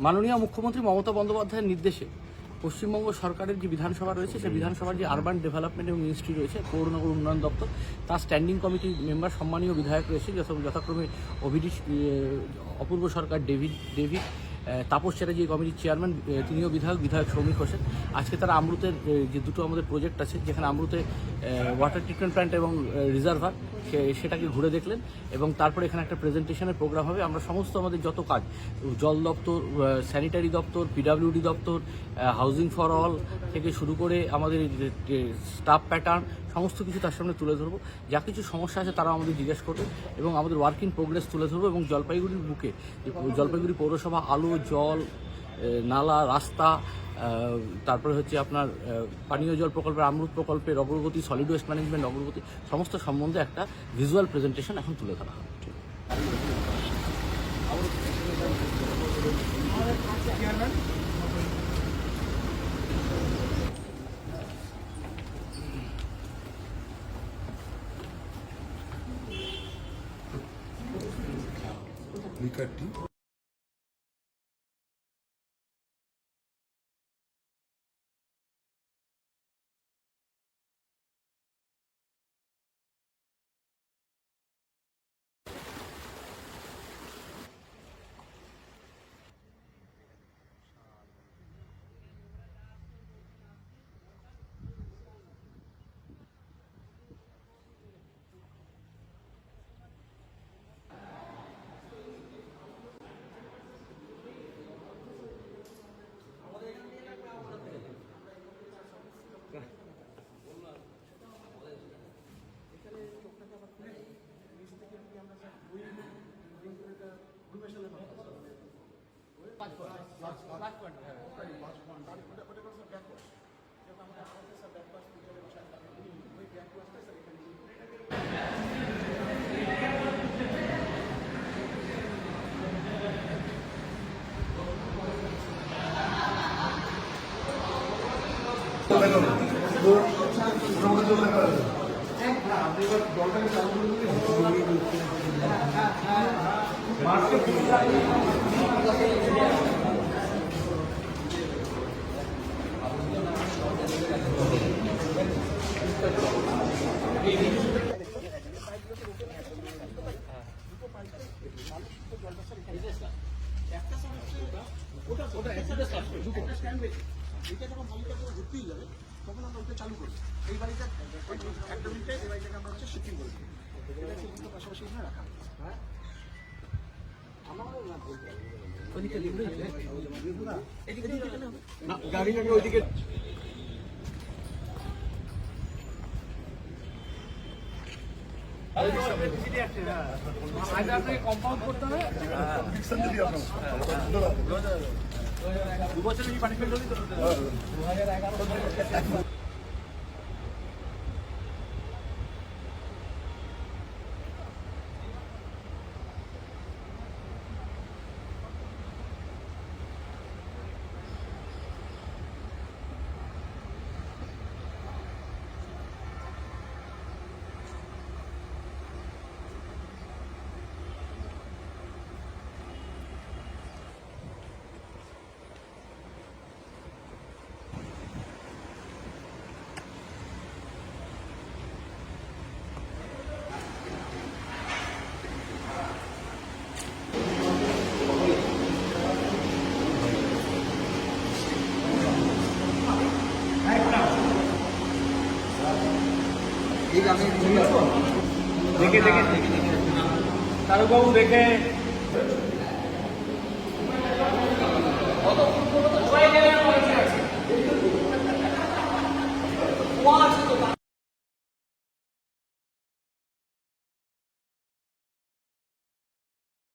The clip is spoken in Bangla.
মাননীয় মুখ্যমন্ত্রী মমতা বন্দ্যোপাধ্যায়ের নির্দেশে পশ্চিমবঙ্গ সরকারের যে বিধানসভা রয়েছে, সেই বিধানসভার যে আরবান ডেভেলপমেন্ট এবং মিনিস্ট্রি রয়েছে, পৌরনগর উন্নয়ন দপ্তর, তার স্ট্যান্ডিং কমিটির মেম্বার সম্মানীয় বিধায়ক রয়েছে যথা- যথাক্রমে অভিজিৎ অপূর্ব সরকার, ডেভিড ডেভিড তাপস চ্যাটার্জি কমিটির চেয়ারম্যান তিনিও বিধায়ক বিধায়ক সৌমিক হোসেন। আজকে তারা আমরুতের যে দুটো আমাদের প্রজেক্ট আছে, যেখানে আমরুতে ওয়াটার ট্রিটমেন্ট প্ল্যান্ট এবং রিজার্ভার সেটাকে ঘুরে দেখলেন এবং তারপরে এখানে একটা প্রেজেন্টেশনের প্রোগ্রাম হবে। আমরা সমস্ত আমাদের যত কাজ, জল দপ্তর স্যানিটারি দপ্তর পিডাব্লিউডি দপ্তর হাউজিং ফর অল থেকে শুরু করে আমাদের স্টাফ প্যাটার্ন সমস্ত কিছু তার সামনে তুলে ধরবো। যা কিছু সমস্যা আছে তারা আমাদের জিজ্ঞেস করবে এবং আমাদের ওয়ার্ক প্রোগ্রেস তুলে ধরবো এবং জলপাইগুড়ির বুকে জলপাইগুড়ি পৌরসভা আলো জল নালা, রাস্তা তারপরে হচ্ছে আপনার পানীয় জল প্রকল্পের আমরুত প্রকল্পের অগ্রগতি সলিড ওয়েস্ট ম্যানেজমেন্ট অগ্রগতি সমস্ত সম্বন্ধে একটা ভিজুয়াল প্রেজেন্টেশন এখন তুলে ধরা হবে backward. Yeah, very backward. But it was a backward. जब हम यहाँ पे सब बैकवर्ड पूजा में शायद करेंगे वही बैकवर्ड पे सभी करेंगे মার্কেট এটা যখন বাড়িটা পুরো ভর্তি যাবে তখন আমরা ওটা চালু করি এই বাড়িটা একটা মিনিটে এই বাড়িটাকে আমরা হচ্ছে শিফটিং করে এটা কিন্তু পাশাপাশি এখানে রাখা হ্যাঁ। গাড়িটাকে ওইদিকে কম্পাউন্ড করতে হবে দু বছরের পানিশমেন্ট দেখে দেখে তারুবাবু দেখে One,